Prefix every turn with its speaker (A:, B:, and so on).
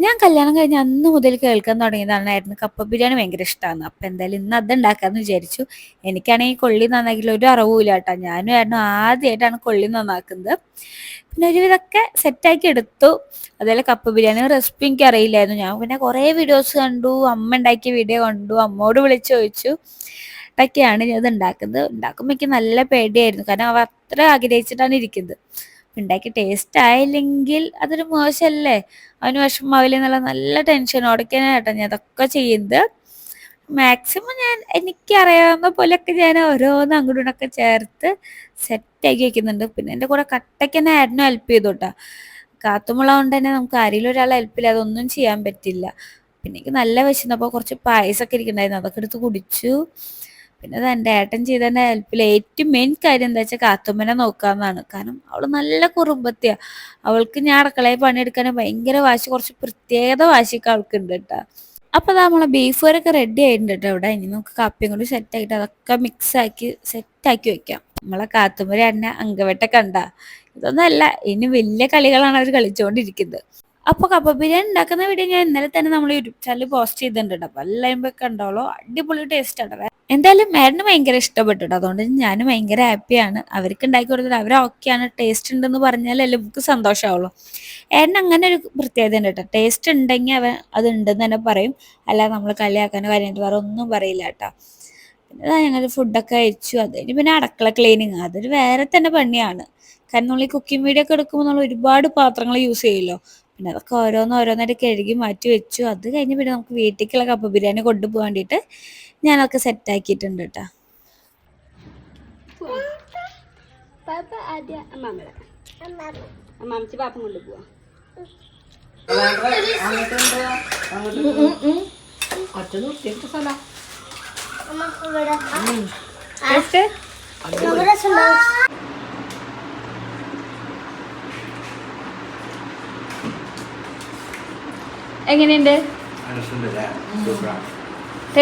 A: ഞാൻ കല്യാണം കഴിഞ്ഞ അന്ന് മുതൽ കേൾക്കാൻ തുടങ്ങിയതാണായിരുന്നു കപ്പ ബിരിയാണി ഭയങ്കര ഇഷ്ടമാണ് അപ്പം എന്തായാലും ഇന്ന് അത് ഉണ്ടാക്കാമെന്ന് വിചാരിച്ചു. എനിക്കാണെങ്കിൽ കൊള്ളി നന്നാക്കി ഒരു അറിവില്ല കേട്ടോ. ഞാനും ആയിരുന്നു ആദ്യമായിട്ടാണ് കൊള്ളി നന്നാക്കുന്നത്. പിന്നെ ഒരു ഒരുവിധമൊക്കെ സെറ്റാക്കി എടുത്തു. അതുപോലെ കപ്പ ബിരിയാണി റെസിപ്പി എനിക്ക് അറിയില്ലായിരുന്നു. ഞാൻ പിന്നെ കുറേ വീഡിയോസ് കണ്ടു. അമ്മ ഉണ്ടാക്കിയ വീഡിയോ കണ്ടു. അമ്മോട് വിളിച്ച് ചോദിച്ചു. ഇതൊക്കെയാണ് ഇത് ഉണ്ടാക്കുന്നത്. ഉണ്ടാക്കുമ്പോൾ എനിക്ക് നല്ല പേടിയായിരുന്നു. കാരണം അവ അത്ര ആഗ്രഹിച്ചിട്ടാണ് ഇരിക്കുന്നത്. ഉണ്ടാക്കി ടേസ്റ്റ് ആയില്ലെങ്കിൽ അതൊരു മോശമല്ലേ അവന് വിഷമാവില്ല എന്നുള്ള നല്ല ടെൻഷനോടൊക്കെയാണ് ഞാൻ അതൊക്കെ ചെയ്യുന്നത്. മാക്സിമം ഞാൻ എനിക്കറിയാവുന്ന പോലെയൊക്കെ ഞാൻ ഓരോന്ന് അങ്ങോട്ടും ഇങ്ങോട്ടൊക്കെ ചേർത്ത് സെറ്റാക്കി വെക്കുന്നുണ്ട്. പിന്നെ എന്റെ കൂടെ കട്ടയ്ക്ക് തന്നെ ആയിരുന്നു ഹെൽപ്പ് ചെയ്തു കേട്ടോ കാത്തുമുള്ള കൊണ്ട് തന്നെ നമുക്ക് ആരെങ്കിലും ഒരാളെ ഹെൽപ്പ് ഇല്ല. അതൊന്നും ചെയ്യാൻ പറ്റില്ല. പിന്നെ എനിക്ക് നല്ല വിശന്നപ്പോൾ കുറച്ച് പായസമൊക്കെ ഇരിക്കുന്നുണ്ടായിരുന്നു. അതൊക്കെ എടുത്ത് കുടിച്ചു. പിന്നെ അത് എന്റെ ഏട്ടൻ ചെയ്ത ഹെൽപ്പിൽ ഏറ്റവും മെയിൻ കാര്യം എന്താ വെച്ചാൽ കാത്തുമ്മനെ നോക്കാമെന്നാണ് കാരണം അവൾ നല്ല കുറുമ്പത്തിയാ. അവൾക്ക് ഞാൻ അടുക്കളയിൽ പണിയെടുക്കാൻ ഭയങ്കര വാശി കുറച്ച് പ്രത്യേകത വാശിയൊക്കെ അവൾക്കുണ്ട് കേട്ടോ. അപ്പോൾ അതാ നമ്മളെ ബീഫ് ഒക്കെ റെഡി ആയിട്ടുണ്ട് കേട്ടോ ഇവിടെ. ഇനി നമുക്ക് കാപ്പിയും കൂടി സെറ്റ് ആക്കിയിട്ട് അതൊക്കെ മിക്സ് ആക്കി സെറ്റ് ആക്കി വെക്കാം. നമ്മളെ കാത്തുമ്മര എന്നെ അങ്കവട്ട കണ്ട. ഇതൊന്നല്ല ഇനി വലിയ കളികളാണ് അവർ കളിച്ചുകൊണ്ടിരിക്കുന്നത് അപ്പോൾ കപ്പ ബിരിയാണി ഉണ്ടാക്കുന്ന വീഡിയോ ഞാൻ ഇന്നലെ തന്നെ നമ്മൾ യൂട്യൂബ് ചാനൽ പോസ്റ്റ് ചെയ്തിട്ടുണ്ട് അപ്പോൾ കണ്ടോളോ കണ്ടോളൂ. അടിപൊളി ടേസ്റ്റ് ആണ്. എന്തായാലും മാഡിന് ഭയങ്കര ഇഷ്ടപ്പെട്ടു അതുകൊണ്ട് ഞാനും ഭയങ്കര ഹാപ്പിയാണ് അവർക്ക് ഉണ്ടാക്കി കൊടുത്തിട്ട് അവർ ഓക്കെയാണ് ടേസ്റ്റ് ഉണ്ടെന്ന് പറഞ്ഞാലല്ലേ നമുക്ക് സന്തോഷമാവുള്ളൂ ഏട്ടൻ അങ്ങനെ ഒരു പ്രത്യേകത ഉണ്ട് കേട്ടോ. ടേസ്റ്റ് ഉണ്ടെങ്കിൽ അവൻ അത് ഉണ്ടെന്ന് തന്നെ പറയും. അല്ലാതെ നമ്മൾ കളിയാക്കാനോ കാര്യമായിട്ട് വേറെ ഒന്നും പറയില്ല കേട്ടോ. പിന്നെ ഞങ്ങൾ ഫുഡൊക്കെ കഴിച്ചു. അത് കഴിഞ്ഞ് പിന്നെ അടക്കള ക്ലീനിങ് അതൊരു വേറെ തന്നെ പണിയാണ്. കാരണം നമ്മൾ ഈ കുക്കിംഗ് വീഡിയോ ഒക്കെ എടുക്കുമ്പോൾ നമ്മൾ ഒരുപാട് പാത്രങ്ങൾ യൂസ് ചെയ്യുമല്ലോ. പിന്നെ അതൊക്കെ ഓരോന്ന് ഓരോന്നായിട്ട് കഴുകി മാറ്റി വെച്ചു. അത് കഴിഞ്ഞ് പിന്നെ നമുക്ക് വീട്ടിലേക്കുള്ള കപ്പ ബിരിയാണി കൊണ്ടുപോകാൻ വേണ്ടിയിട്ട് ഞാനതൊക്കെ സെറ്റാക്കിയിട്ടുണ്ട് കേട്ടോ
B: പാപ്പ ആദ്യം അമ്മാമ്മടെ അമ്മാമ്മച്ച് പാപ്പം കൊണ്ട് പോവാ.
C: ഒറ്റ നിർത്തിയിട്ട് സ്ഥലം
A: എങ്ങനെയുണ്ട്
D: സൂപ്പറാണ്